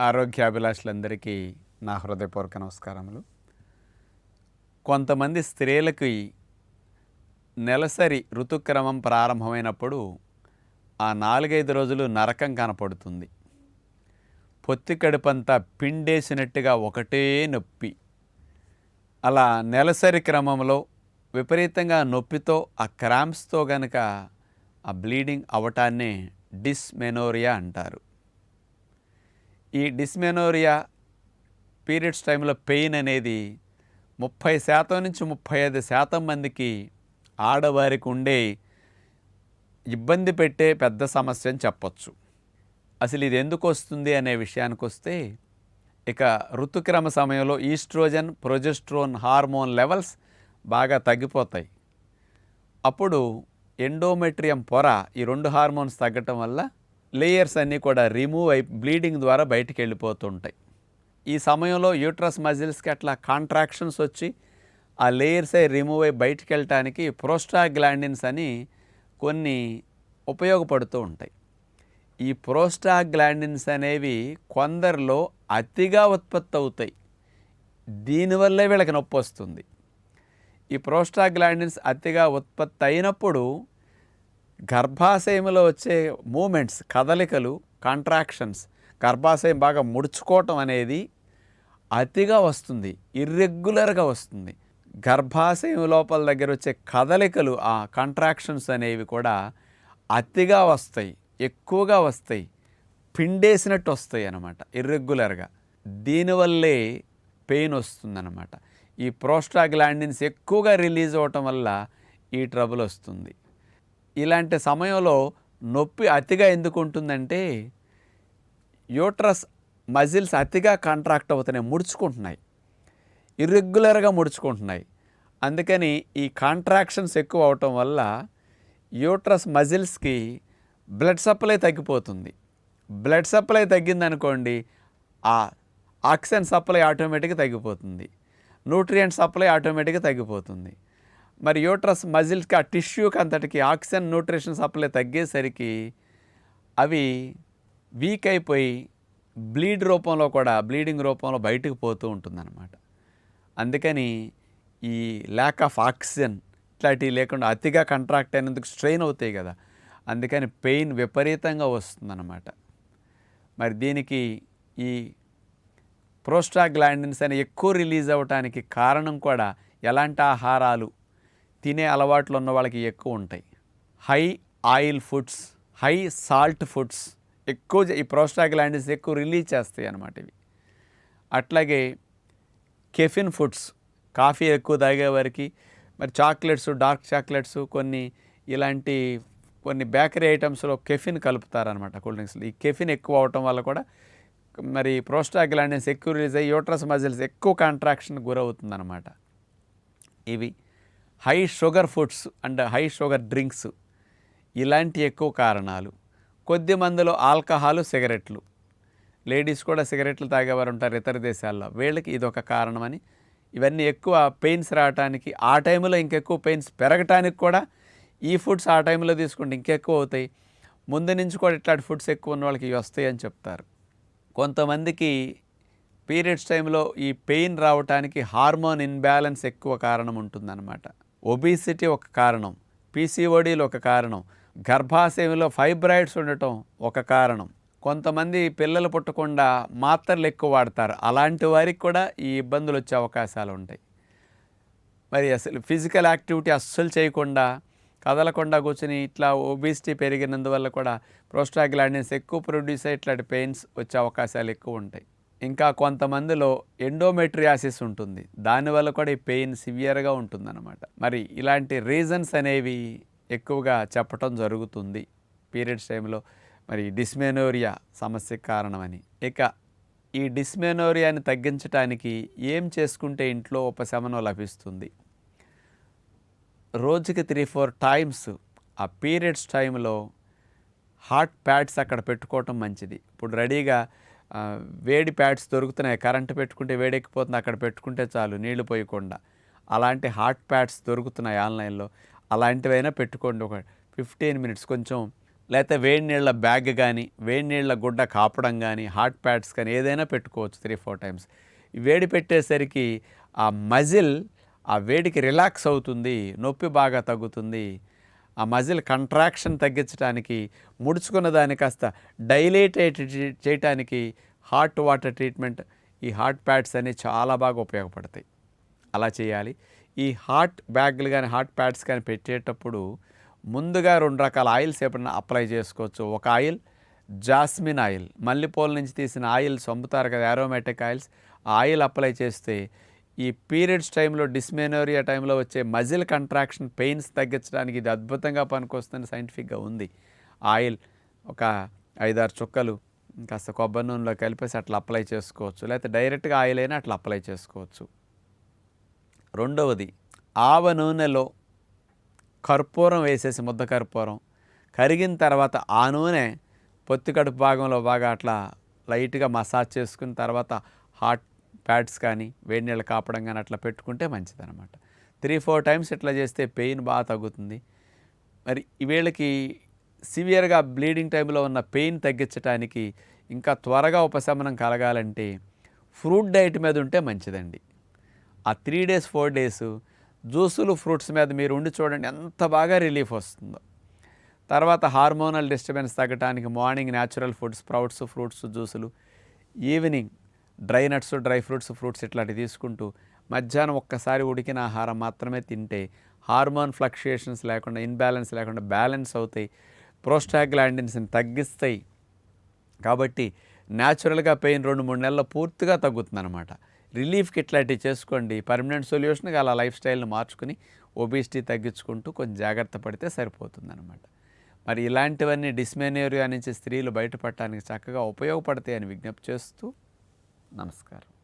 ఆరోగ్యాభిలాషులందరికీ నా హృదయపూర్వక నమస్కారములు. కొంతమంది స్త్రీలకి నెలసరి ఋతుక్రమం ప్రారంభమైనప్పుడు ఆ నాలుగైదు రోజులు నరకం కనపడుతుంది. పొత్తి కడుపంతా పిండేసినట్టుగా ఒకటే నొప్పి. అలా నెలసరి క్రమంలో విపరీతంగా నొప్పితో ఆ క్రాంప్స్తో గనక ఆ బ్లీడింగ్ అవటాన్నే డిస్మెనోరియా అంటారు. ఈ డిస్మెనోరియా పీరియడ్స్ టైంలో పెయిన్ అనేది ముప్పై శాతం నుంచి ముప్పై ఐదు శాతం మందికి ఆడవారికి ఉండే ఇబ్బంది పెట్టే పెద్ద సమస్య అని చెప్పొచ్చు. అసలు ఇది ఎందుకు వస్తుంది అనే విషయానికి వస్తే ఇక ఋతుక్రమ సమయంలో ఈస్ట్రోజన్ ప్రొజెస్ట్రోన్ హార్మోన్ లెవెల్స్ బాగా తగ్గిపోతాయి. అప్పుడు ఎండోమెట్రియం పొర ఈ రెండు హార్మోన్స్ తగ్గటం వల్ల లేయర్స్ అన్నీ కూడా రిమూవ్ అయి బ్లీడింగ్ ద్వారా బయటికి వెళ్ళిపోతుంటాయి. ఈ సమయంలో యూట్రస్ మజిల్స్కి అట్లా కాంట్రాక్షన్స్ వచ్చి ఆ లేయర్స్ అయి రిమూవ్ అయి బయటికి వెళ్ళటానికి ప్రోస్టాగ్లాండిన్స్ అని కొన్ని ఉపయోగపడుతూ ఉంటాయి. ఈ ప్రోస్టాగ్లాండిన్స్ అనేవి కొందరిలో అతిగా ఉత్పత్తి అవుతాయి. దీనివల్లే వీళ్ళకి నొప్పి వస్తుంది. ఈ ప్రోస్టాగ్లాండిన్స్ అతిగా ఉత్పత్తి అయినప్పుడు గర్భాశయంలో వచ్చే మూమెంట్స్ కదలికలు కాంట్రాక్షన్స్ గర్భాశయం బాగా ముడుచుకోవటం అనేది అతిగా వస్తుంది ఇర్రెగ్యులర్గా వస్తుంది. గర్భాశయం లోపల దగ్గర వచ్చే కదలికలు ఆ కాంట్రాక్షన్స్ అనేవి కూడా అతిగా వస్తాయి ఎక్కువగా వస్తాయి పిండేసినట్టు వస్తాయి అన్నమాట ఇర్రెగ్యులర్గా దీనివల్లే పెయిన్ వస్తుందన్నమాట. ఈ ప్రోస్టాగ్లాండిన్స్ ఎక్కువగా రిలీజ్ అవ్వటం వల్ల ఈ ట్రబుల్ వస్తుంది. ఇలాంటి సమయంలో నొప్పి అతిగా ఎందుకు ఉంటుందంటే యూట్రస్ మజిల్స్ అతిగా కాంట్రాక్ట్ అవుతున్నాయి ముడుచుకుంటున్నాయి. ఇర్రెగ్యులర్గా ముడుచుకుంటున్నాయి. అందుకని ఈ కాంట్రాక్షన్స్ ఎక్కువ అవటం వల్ల యూట్రస్ మజిల్స్కి బ్లడ్ సప్లై తగ్గిపోతుంది. బ్లడ్ సప్లై తగ్గిందనుకోండి ఆ ఆక్సిజన్ సప్లై ఆటోమేటిక్గా తగ్గిపోతుంది. న్యూట్రియంట్ సప్లై ఆటోమేటిక్గా తగ్గిపోతుంది. మరి యూట్రస్ మజిల్స్కి ఆ టిష్యూకి అంతటికి ఆక్సిజన్ న్యూట్రిషన్ సప్లై తగ్గేసరికి అవి వీక్ అయిపోయి బ్లీడ్ రూపంలో కూడా బ్లీడింగ్ రూపంలో బయటకు పోతూ ఉంటుందన్నమాట. అందుకని ఈ ల్యాక్ ఆఫ్ ఆక్సిజన్ ఇట్లాంటివి లేకుండా అతిగా కంట్రాక్ట్ అయినందుకు స్ట్రెయిన్ అవుతాయి కదా. అందుకని పెయిన్ విపరీతంగా వస్తుందన్నమాట. మరి దీనికి ఈ ప్రోస్టాగ్లాండిన్స్ అని ఎక్కువ రిలీజ్ అవ్వటానికి కారణం కూడా ఎలాంటి ఆహారాలు తినే అలవాట్లు ఉన్న వాళ్ళకి ఎక్కువ ఉంటాయి. High oil foods high salt foods ఎక్కువ ఈ ప్రోస్టాగ్లాండిస్ ఎక్కువ రిలీజ్ చేస్తాయి అన్నమాట ఇవి. అట్లాగే కెఫిన్ ఫుడ్స్ కాఫీ ఎక్కువ తాగే వారికి మరి చాక్లెట్స్ డార్క్ చాక్లెట్స్ కొన్ని ఇలాంటి కొన్ని బేకరీ ఐటమ్స్లో కెఫిన్ కలుపుతారనమాట కూల్ డ్రింక్స్లో ఈ కెఫిన్ ఎక్కువ అవటం వల్ల కూడా మరి ప్రోస్టాగ్లాండిన్స్ ఎక్కువ రిలీజ్ అయ్యి యూట్రస్ మజిల్స్ ఎక్కువ కాంట్రాక్షన్ గురవుతుందన్నమాట. ఇవి high sugar foods and high sugar drinks ఇలాంటి ఎక్కువ కారణాలు. కొద్ది మందిలో ఆల్కహాలు సిగరెట్లు. లేడీస్ కూడా సిగరెట్లు తాగేవారు ఉంటారు ఇతర దేశాల్లో. వీళ్ళకి ఇది ఒక కారణమని. ఇవన్నీ ఎక్కువ పెయిన్స్ రావటానికి ఆ టైంలో ఇంకెక్కువ పెయిన్స్ పెరగటానికి కూడా ఈ ఫుడ్స్ ఆ టైంలో తీసుకుంటే ఇంకెక్కువ అవుతాయి. ముందు నుంచి కూడా ఇట్లాంటి ఫుడ్స్ ఎక్కువ ఉన్న వాళ్ళకి ఇవి వస్తాయి అని చెప్తారు. కొంతమందికి పీరియడ్స్ టైంలో ఈ పెయిన్ రావటానికి హార్మోన్ ఇన్బ్యాలెన్స్ ఎక్కువ కారణం ఉంటుందన్నమాట. ఒబిసిటీ ఒక కారణం పీసీఓడీలు ఒక కారణం గర్భాశయంలో ఫైబ్రాయిడ్స్ ఉండటం ఒక కారణం. కొంతమంది పిల్లలు పుట్టకుండా మాత్రలు ఎక్కువ వాడతారు. అలాంటి వారికి కూడా ఈ ఇబ్బందులు వచ్చే అవకాశాలు ఉంటాయి. మరి అసలు ఫిజికల్ యాక్టివిటీ అస్సలు చేయకుండా కదలకుండా కూర్చొని ఇట్లా ఒబిసిటీ పెరిగినందువల్ల కూడా ప్రోస్టాగ్లాండిన్స్ ఎక్కువ ప్రొడ్యూస్ అయ్యి ఇట్లాంటి పెయిన్స్ వచ్చే అవకాశాలు ఎక్కువ ఉంటాయి. ఇంకా కొంతమందిలో ఎండోమెట్రియాసిస్ ఉంటుంది. దానివల్ల కూడా ఈ పెయిన్ సివియర్గా ఉంటుందన్నమాట. మరి ఇలాంటి రీజన్స్ అనేవి ఎక్కువగా చెప్పటం జరుగుతుంది పీరియడ్స్ టైంలో మరి డిస్మెనోరియా సమస్య కారణమని. ఇక ఈ డిస్మెనోరియాని తగ్గించడానికి ఏం చేసుకుంటే ఇంట్లో ఉపశమనం లభిస్తుంది? రోజుకి త్రీ ఫోర్ టైమ్స్ ఆ పీరియడ్స్ టైంలో హాట్ ప్యాడ్స్ అక్కడ పెట్టుకోవటం మంచిది. ఇప్పుడు రెడీగా వేడి ప్యాడ్స్ దొరుకుతున్నాయి. కరెంటు పెట్టుకుంటే వేడెక్కిపోతుంది. అక్కడ పెట్టుకుంటే చాలు నీళ్ళు పోయకుండా. అలాంటి హాట్ ప్యాడ్స్ దొరుకుతున్నాయి ఆన్లైన్లో. అలాంటివైనా పెట్టుకోండి. ఒక ఫిఫ్టీన్ మినిట్స్ కొంచెం. లేకపోతే వేడి నీళ్ళ బ్యాగ్ కానీ వేడి నీళ్ళ గుడ్డ కాపడం కానీ హాట్ ప్యాడ్స్ కానీ ఏదైనా పెట్టుకోవచ్చు త్రీ ఫోర్ టైమ్స్. వేడి పెట్టేసరికి ఆ మజిల్ ఆ వేడికి రిలాక్స్ అవుతుంది నొప్పి బాగా తగ్గుతుంది. ఆ మజిల్ కంట్రాక్షన్ తగ్గించడానికి ముడుచుకున్న దాన్ని కాస్త డైలేటేట్ చేయటానికి హాట్ వాటర్ ట్రీట్మెంట్ ఈ హాట్ ప్యాడ్స్ అనేవి చాలా బాగా ఉపయోగపడతాయి. అలా చేయాలి. ఈ హాట్ బ్యాగ్లు కానీ హాట్ ప్యాడ్స్ కానీ పెట్టేటప్పుడు ముందుగా రెండు రకాల ఆయిల్స్ ఎప్పుడైనా అప్లై చేసుకోవచ్చు. ఒక ఆయిల్ జాస్మిన్ ఆయిల్ మల్లెపూల నుంచి తీసిన ఆయిల్స్ అమ్ముతారు కదా అరోమాటిక్ ఆయిల్స్. ఆయిల్ అప్లై చేస్తే ఈ పీరియడ్స్ టైంలో డిస్మెనోరియా టైంలో వచ్చే మజిల్ కంట్రాక్షన్ పెయిన్స్ తగ్గించడానికి ఇది అద్భుతంగా పనికొస్తుంది సైంటిఫిక్గా ఉంది. ఆయిల్ ఒక ఐదారు చుక్కలు కాస్త కొబ్బరి నూనెలో కలిపేసి అట్లా అప్లై చేసుకోవచ్చు. లేకపోతే డైరెక్ట్గా ఆయిల్ అయినా అట్లా అప్లై చేసుకోవచ్చు. రెండవది ఆవ నూనెలో కర్పూరం వేసేసి ముద్ద కర్పూరం. కరిగిన తర్వాత ఆ నూనె పొత్తి కడుపు భాగంలో బాగా అట్లా లైట్గా మసాజ్ చేసుకున్న తర్వాత హాట్ ప్యాడ్స్ కానీ వేడి నీళ్ళు కాపడం కానీ అట్లా పెట్టుకుంటే మంచిదన్నమాట. త్రీ ఫోర్ టైమ్స్ ఇట్లా చేస్తే పెయిన్ బాగా తగ్గుతుంది. మరి ఈ వీళ్ళకి సివియర్గా బ్లీడింగ్ టైంలో ఉన్న పెయిన్ తగ్గించడానికి ఇంకా త్వరగా ఉపశమనం కలగాలంటే ఫ్రూట్ డైట్ మీద ఉంటే మంచిదండి. ఆ త్రీ డేస్ ఫోర్ డేస్ జ్యూసులు ఫ్రూట్స్ మీద మీరు ఉండి చూడండి ఎంత బాగా రిలీఫ్ వస్తుందో. తర్వాత హార్మోనల్ డిస్టర్బెన్స్ తగ్గడానికి morning natural foods sprouts fruits జ్యూసులు evening dry nuts dry fruits fruits ఇట్లాంటివి తీసుకుంటూ మధ్యాహ్నం ఒక్కసారి ఉడికిన ఆహారం మాత్రమే తింటే హార్మోన్ ఫ్లక్చుయేషన్స్ లేకుండా ఇన్బ్యాలెన్స్ లేకుండా బ్యాలెన్స్ అవుతాయి ప్రోస్టాగ్లాండిన్స్ని తగ్గిస్తాయి. కాబట్టి న్యాచురల్గా పెయిన్ రెండు మూడు నెలల్లో పూర్తిగా తగ్గుతుంది అనమాట రిలీఫ్కి ఇట్లాంటివి చేసుకోండి. పర్మనెంట్ సొల్యూషన్గా అలా లైఫ్ స్టైల్ని మార్చుకుని ఒబిసిటీ తగ్గించుకుంటూ కొంచెం జాగ్రత్త పడితే సరిపోతుందనమాట మరి ఇలాంటివన్నీ డిస్మెనేరియా నుంచి స్త్రీలు బయటపడటానికి చక్కగా ఉపయోగపడతాయని విజ్ఞప్తి చేస్తూ നമസ്കാരം.